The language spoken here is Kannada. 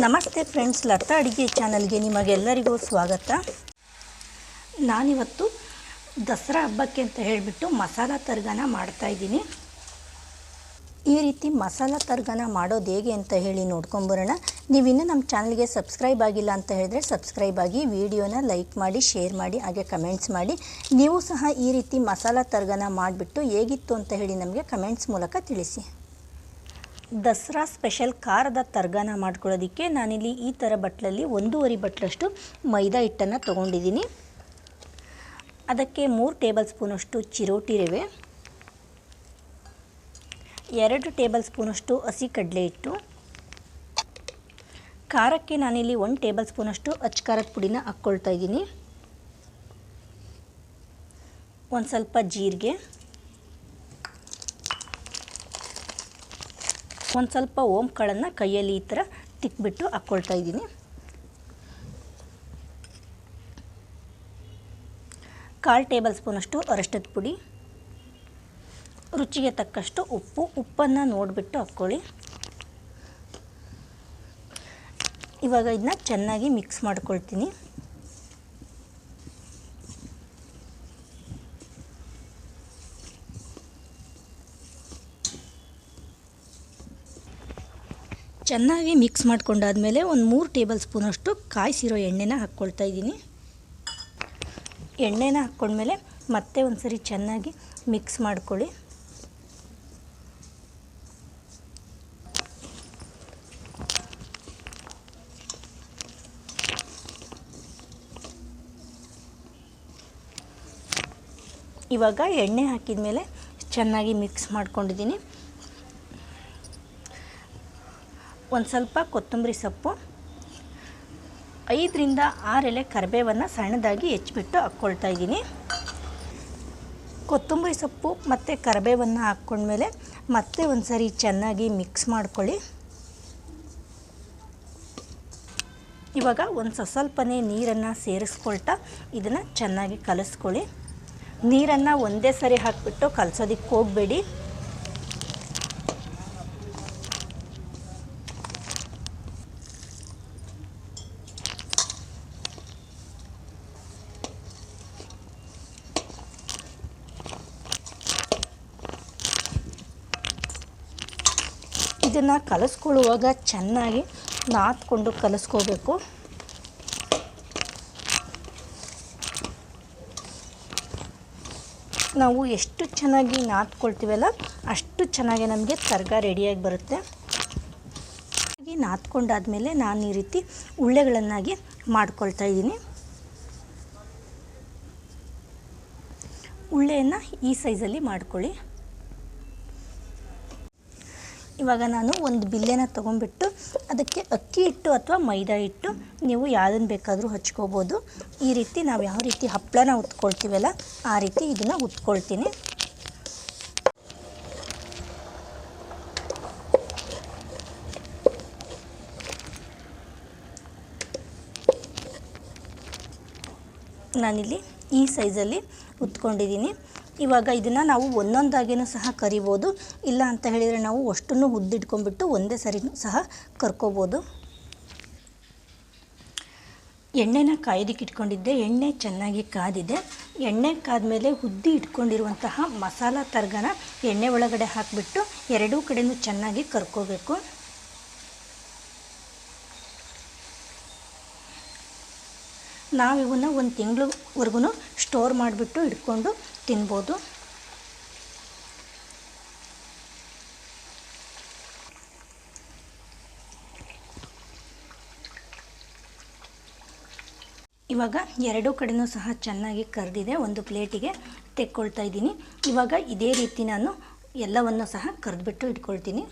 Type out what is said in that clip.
ನಮಸ್ತೆ ಫ್ರೆಂಡ್ಸ್, ಲತಾ ಅಡುಗೆ ಚಾನಲ್ಗೆ ನಿಮಗೆಲ್ಲರಿಗೂ ಸ್ವಾಗತ. ನಾನಿವತ್ತು ದಸರಾ ಹಬ್ಬಕ್ಕೆ ಅಂತ ಹೇಳಿಬಿಟ್ಟು ಮಸಾಲ ತರ್ಗನ ಮಾಡ್ತಾಯಿದ್ದೀನಿ ಈ ರೀತಿ ಮಸಾಲ ತರ್ಗನ ಮಾಡೋದು ಹೇಗೆ ಅಂತ ಹೇಳಿ ನೋಡ್ಕೊಂಬರೋಣ. ನೀವಿನ್ನೂ ನಮ್ಮ ಚಾನಲ್ಗೆ ಸಬ್ಸ್ಕ್ರೈಬ್ ಆಗಿಲ್ಲ ಅಂತ ಹೇಳಿದ್ರೆ ಸಬ್ಸ್ಕ್ರೈಬ್ ಆಗಿ, ವಿಡಿಯೋನ ಲೈಕ್ ಮಾಡಿ, ಶೇರ್ ಮಾಡಿ, ಹಾಗೆ ಕಮೆಂಟ್ಸ್ ಮಾಡಿ. ನೀವು ಸಹ ಈ ರೀತಿ ಮಸಾಲ ತರ್ಗನ ಮಾಡಿಬಿಟ್ಟು ಹೇಗಿತ್ತು ಅಂತ ಹೇಳಿ ನಮಗೆ ಕಮೆಂಟ್ಸ್ ಮೂಲಕ ತಿಳಿಸಿ. ದಸರಾ ಸ್ಪೆಷಲ್ ಖಾರದ ತರ್ಗನ ಮಾಡ್ಕೊಳ್ಳೋದಕ್ಕೆ ನಾನಿಲ್ಲಿ ಈ ಥರ ಬಟ್ಲಲ್ಲಿ ಒಂದೂವರೆ ಬಟ್ಲಷ್ಟು ಮೈದಾ ಹಿಟ್ಟನ್ನು ತೊಗೊಂಡಿದ್ದೀನಿ. ಅದಕ್ಕೆ ಮೂರು ಟೇಬಲ್ ಸ್ಪೂನಷ್ಟು ಚಿರೋಟಿ ರವೆ, ಎರಡು ಟೇಬಲ್ ಸ್ಪೂನಷ್ಟು ಹಸಿ ಕಡಲೆ ಹಿಟ್ಟು, ಖಾರಕ್ಕೆ ನಾನಿಲ್ಲಿ ಒಂದು ಟೇಬಲ್ ಸ್ಪೂನಷ್ಟು ಅಚ್ಕಾರದ ಪುಡಿನ ಹಾಕ್ಕೊಳ್ತಾ ಇದ್ದೀನಿ. ಒಂದು ಸ್ವಲ್ಪ ಜೀರಿಗೆ ಒಂದು ಸ್ವಲ್ಪ ಓಂ ಕಾಳನ್ನು ಕೈಯಲ್ಲಿ ಈ ಥರ ತಿಕ್ಬಿಟ್ಟು ಹಾಕ್ಕೊಳ್ತಾ ಇದ್ದೀನಿ. ಕಾಲು ಟೇಬಲ್ ಸ್ಪೂನಷ್ಟು ಅರಷ್ಟದ ಪುಡಿ. ರುಚಿಗೆ ತಕ್ಕಷ್ಟು ಉಪ್ಪು. ಉಪ್ಪನ್ನು ನೋಡಿಬಿಟ್ಟು ಹಾಕ್ಕೊಳ್ಳಿ. ಇವಾಗ ಇದನ್ನ ಚೆನ್ನಾಗಿ ಮಿಕ್ಸ್ ಮಾಡ್ಕೊಳ್ತೀನಿ. ಚೆನ್ನಾಗಿ ಮಿಕ್ಸ್ ಮಾಡ್ಕೊಂಡಾದಮೇಲೆ ಒಂದು ಮೂರು ಟೇಬಲ್ ಸ್ಪೂನಷ್ಟು ಕಾಯಿಸಿರೋ ಎಣ್ಣೆನ ಹಾಕ್ಕೊಳ್ತಾ ಇದ್ದೀನಿ. ಎಣ್ಣೆನ ಹಾಕ್ಕೊಂಡ್ಮೇಲೆ ಮತ್ತೆ ಒಂದು ಸರಿ ಚೆನ್ನಾಗಿ ಮಿಕ್ಸ್ ಮಾಡ್ಕೊಳ್ಳಿ. ಇವಾಗ ಎಣ್ಣೆ ಹಾಕಿದ ಮೇಲೆ ಚೆನ್ನಾಗಿ ಮಿಕ್ಸ್ ಮಾಡ್ಕೊಂಡಿದ್ದೀನಿ. ಒಂದು ಸ್ವಲ್ಪ ಕೊತ್ತಂಬರಿ ಸೊಪ್ಪು, ಐದರಿಂದ ಆರು ಎಲೆ ಕರಿಬೇವನ್ನು ಸಣ್ಣದಾಗಿ ಹೆಚ್ಚಿಬಿಟ್ಟು ಹಾಕ್ಕೊಳ್ತಾ ಇದ್ದೀನಿ. ಕೊತ್ತಂಬರಿ ಸೊಪ್ಪು ಮತ್ತು ಕರಿಬೇವನ್ನು ಹಾಕ್ಕೊಂಡ್ಮೇಲೆ ಮತ್ತೆ ಒಂದು ಸರಿ ಚೆನ್ನಾಗಿ ಮಿಕ್ಸ್ ಮಾಡ್ಕೊಳ್ಳಿ. ಇವಾಗ ಒಂದು ಸ್ವಲ್ಪನೇ ನೀರನ್ನು ಸೇರಿಸ್ಕೊಳ್ತಾ ಇದನ್ನು ಚೆನ್ನಾಗಿ ಕಲಿಸ್ಕೊಳ್ಳಿ. ನೀರನ್ನು ಒಂದೇ ಸರಿ ಹಾಕಿಬಿಟ್ಟು ಕಲಸೋದಕ್ಕೆ ಹೋಗಬೇಡಿ. ಇದನ್ನು ಕಲಿಸ್ಕೊಳ್ಳುವಾಗ ಚೆನ್ನಾಗಿ ನಾದ್ಕೊಂಡು ಕಲಿಸ್ಕೋಬೇಕು. ನಾವು ಎಷ್ಟು ಚೆನ್ನಾಗಿ ನಾದ್ಕೊಳ್ತೀವಲ್ಲ ಅಷ್ಟು ಚೆನ್ನಾಗಿ ನಮಗೆ ತರ್ಗ ರೆಡಿಯಾಗಿ ಬರುತ್ತೆ. ಹಾಗೆ ನಾದ್ಕೊಂಡಾದಮೇಲೆ ನಾನು ಈ ರೀತಿ ಉಳ್ಳೆಗಳನ್ನಾಗಿ ಮಾಡ್ಕೊಳ್ತಾ ಇದ್ದೀನಿ. ಉಳ್ಳೆಯನ್ನು ಈ ಸೈಜಲ್ಲಿ ಮಾಡ್ಕೊಳ್ಳಿ. ಇವಾಗ ನಾನು ಒಂದು ಬಿಲ್ಲೆನ ತೊಗೊಂಡ್ಬಿಟ್ಟು ಅದಕ್ಕೆ ಅಕ್ಕಿ ಹಿಟ್ಟು ಅಥವಾ ಮೈದಾ ಹಿಟ್ಟು ನೀವು ಯಾವುದನ್ನು ಬೇಕಾದರೂ ಹಚ್ಕೋಬೋದು. ಈ ರೀತಿ ನಾವು ಯಾವ ರೀತಿ ಹಪ್ಪಳನ ಉತ್ಕೊಳ್ತೀವಲ್ಲ ಆ ರೀತಿ ಇದನ್ನು ಉತ್ಕೊಳ್ತೀನಿ. ನಾನಿಲ್ಲಿ ಈ ಸೈಜಲ್ಲಿ ಉತ್ಕೊಂಡಿದ್ದೀನಿ. ಇವಾಗ ಇದನ್ನು ನಾವು ಒಂದೊಂದಾಗಿಯೂ ಸಹ ಕರಿಬೋದು. ಇಲ್ಲ ಅಂತ ಹೇಳಿದರೆ ನಾವು ಅಷ್ಟನ್ನು ಉದ್ದಿಟ್ಕೊಂಡ್ಬಿಟ್ಟು ಒಂದೇ ಸರಿ ಸಹ ಕರ್ಕೋಬೋದು. ಎಣ್ಣೆನ ಕಾಯೋದಕ್ಕೆ ಇಟ್ಕೊಂಡಿದ್ದೆ. ಎಣ್ಣೆ ಚೆನ್ನಾಗಿ ಕಾದಿದೆ. ಎಣ್ಣೆ ಕಾದ್ಮೇಲೆ ಹುದ್ದಿ ಇಟ್ಕೊಂಡಿರುವಂತಹ ಮಸಾಲ ತರ್ಗನ ಎಣ್ಣೆ ಒಳಗಡೆ ಹಾಕಿಬಿಟ್ಟು ಎರಡೂ ಕಡೆಯೂ ಚೆನ್ನಾಗಿ ಕರ್ಕೋಬೇಕು. ನಾವು ಇವನ್ನ ಒಂದು ತಿಂಗಳವರೆಗೂ ಸ್ಟೋರ್ ಮಾಡಿಬಿಟ್ಟು ಇಟ್ಕೊಂಡು ತಿನ್ಬೋದು. ಇವಾಗ ಎರಡೂ ಕಡೆಯೂ ಸಹ ಚೆನ್ನಾಗಿ ಕರೆದಿದೆ. ಒಂದು ಪ್ಲೇಟಿಗೆ ತೆಕ್ಕೊಳ್ತಾ ಇದ್ದೀನಿ. ಇವಾಗ ಇದೇ ರೀತಿ ನಾನು ಎಲ್ಲವನ್ನು ಸಹ ಕರೆದ್ಬಿಟ್ಟು ಇಟ್ಕೊಳ್ತೀನಿ.